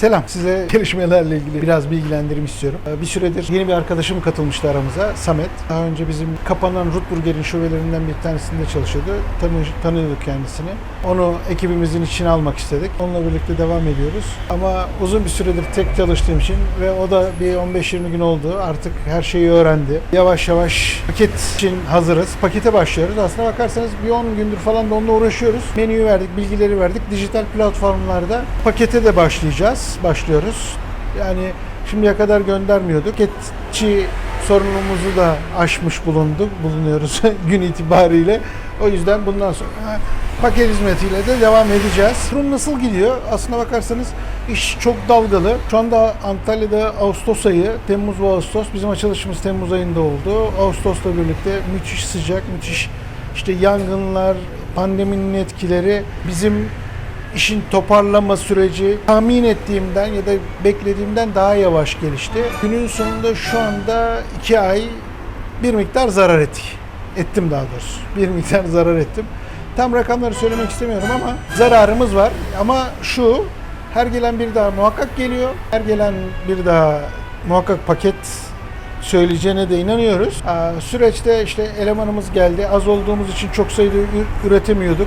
Selam. Size gelişmelerle ilgili biraz bilgilendirmek istiyorum. Ee, Bir süredir yeni bir arkadaşım katılmıştı aramıza. Samet. Daha önce bizim kapanan Rutburger'in şubelerinden bir tanesinde çalışıyordu. Tanı, tanıyorduk kendisini. Onu ekibimizin içine almak istedik. Onunla birlikte devam ediyoruz. Ama uzun bir süredir tek çalıştığım için ve o da bir 15-20 gün oldu. Artık her şeyi öğrendi. Yavaş yavaş paket için hazırız. Pakete başlıyoruz. Aslına bakarsanız bir 10 gündür falan da onunla uğraşıyoruz. Menüyü verdik, bilgileri verdik. Dijital platformlarda pakete de başlayacağız. Başlıyoruz. Yani şimdiye kadar göndermiyorduk. Paketçi sorunumuzu da aşmış bulunduk, bulunuyoruz gün itibariyle. O yüzden bundan sonra paket hizmetiyle de devam edeceğiz. Durum nasıl gidiyor? Aslına bakarsanız iş çok dalgalı. Şu anda Antalya'da Ağustos ayı, Temmuz ve Ağustos. Bizim açılışımız Temmuz ayında oldu. Ağustos'la birlikte müthiş sıcak, müthiş işte yangınlar, pandeminin etkileri bizim işin toparlama süreci tahmin ettiğimden ya da beklediğimden daha yavaş gelişti. Günün sonunda şu anda iki ay bir miktar zarar ettik. Ettim daha doğrusu. Bir miktar zarar ettim. Tam rakamları söylemek istemiyorum ama zararımız var. Ama şu her gelen bir daha muhakkak geliyor. Her gelen bir daha muhakkak paket söyleyeceğine de inanıyoruz. Süreçte işte elemanımız geldi. Az olduğumuz için çok sayıda ür- üretemiyorduk.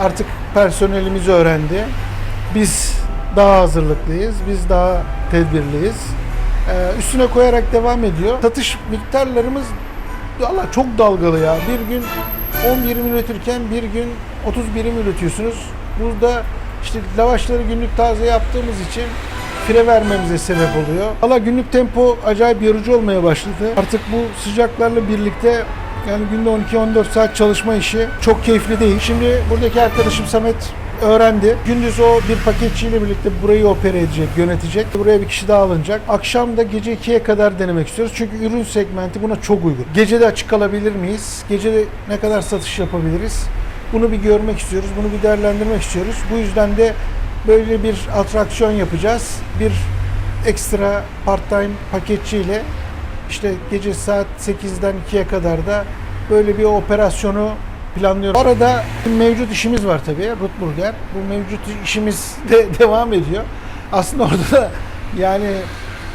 Artık personelimiz öğrendi. Biz daha hazırlıklıyız. Biz daha tedbirliyiz. Ee, üstüne koyarak devam ediyor. Satış miktarlarımız valla çok dalgalı ya. Bir gün 10 birim üretirken bir gün 30 birim üretiyorsunuz. Burada işte lavaşları günlük taze yaptığımız için fire vermemize sebep oluyor. Valla günlük tempo acayip yorucu olmaya başladı. Artık bu sıcaklarla birlikte yani günde 12-14 saat çalışma işi çok keyifli değil. Şimdi buradaki arkadaşım Samet öğrendi. Gündüz o bir paketçiyle birlikte burayı opere edecek, yönetecek. Buraya bir kişi daha alınacak. Akşam da gece 2'ye kadar denemek istiyoruz. Çünkü ürün segmenti buna çok uygun. Gece de açık kalabilir miyiz? Gece de ne kadar satış yapabiliriz? Bunu bir görmek istiyoruz. Bunu bir değerlendirmek istiyoruz. Bu yüzden de böyle bir atraksiyon yapacağız. Bir ekstra part-time paketçiyle işte gece saat 8'den 2'ye kadar da böyle bir operasyonu planlıyorum. Arada mevcut işimiz var tabii. Rutburger. Bu mevcut işimiz de devam ediyor. Aslında orada da yani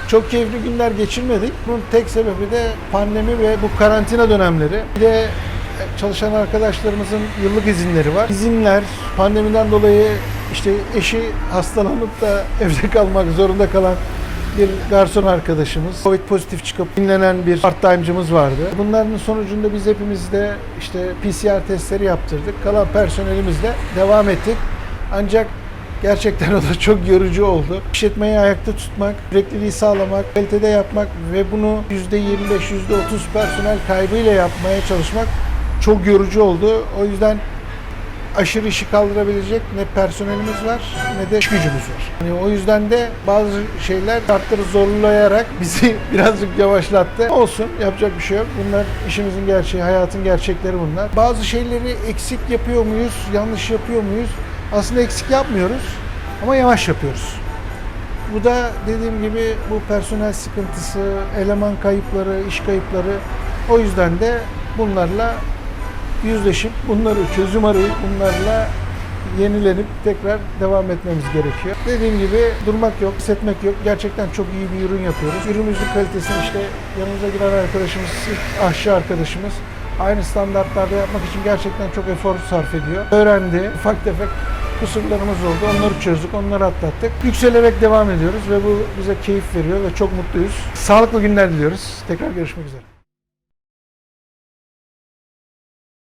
çok keyifli günler geçirmedik. Bunun tek sebebi de pandemi ve bu karantina dönemleri. Bir de çalışan arkadaşlarımızın yıllık izinleri var. İzinler pandemiden dolayı işte eşi hastalanıp da evde kalmak zorunda kalan bir garson arkadaşımız. Covid pozitif çıkıp dinlenen bir part-time'cımız vardı. Bunların sonucunda biz hepimiz de işte PCR testleri yaptırdık. Kalan personelimizle devam ettik. Ancak gerçekten o da çok yorucu oldu. İşletmeyi ayakta tutmak, sürekliliği sağlamak, kalitede yapmak ve bunu %25, %30 personel kaybıyla yapmaya çalışmak çok yorucu oldu. O yüzden aşırı işi kaldırabilecek ne personelimiz var ne de iş gücümüz var. Yani o yüzden de bazı şeyler şartları zorlayarak bizi birazcık yavaşlattı. Olsun yapacak bir şey yok. Bunlar işimizin gerçeği, hayatın gerçekleri bunlar. Bazı şeyleri eksik yapıyor muyuz, yanlış yapıyor muyuz? Aslında eksik yapmıyoruz ama yavaş yapıyoruz. Bu da dediğim gibi bu personel sıkıntısı, eleman kayıpları, iş kayıpları. O yüzden de bunlarla yüzleşip bunları çözüm arayıp bunlarla yenilenip tekrar devam etmemiz gerekiyor. Dediğim gibi durmak yok, hissetmek yok. Gerçekten çok iyi bir ürün yapıyoruz. Ürünümüzün kalitesini işte yanımıza giren arkadaşımız, aşçı arkadaşımız aynı standartlarda yapmak için gerçekten çok efor sarf ediyor. Öğrendi. Ufak tefek kusurlarımız oldu. Onları çözdük, onları atlattık. Yükselerek devam ediyoruz ve bu bize keyif veriyor ve çok mutluyuz. Sağlıklı günler diliyoruz. Tekrar görüşmek üzere.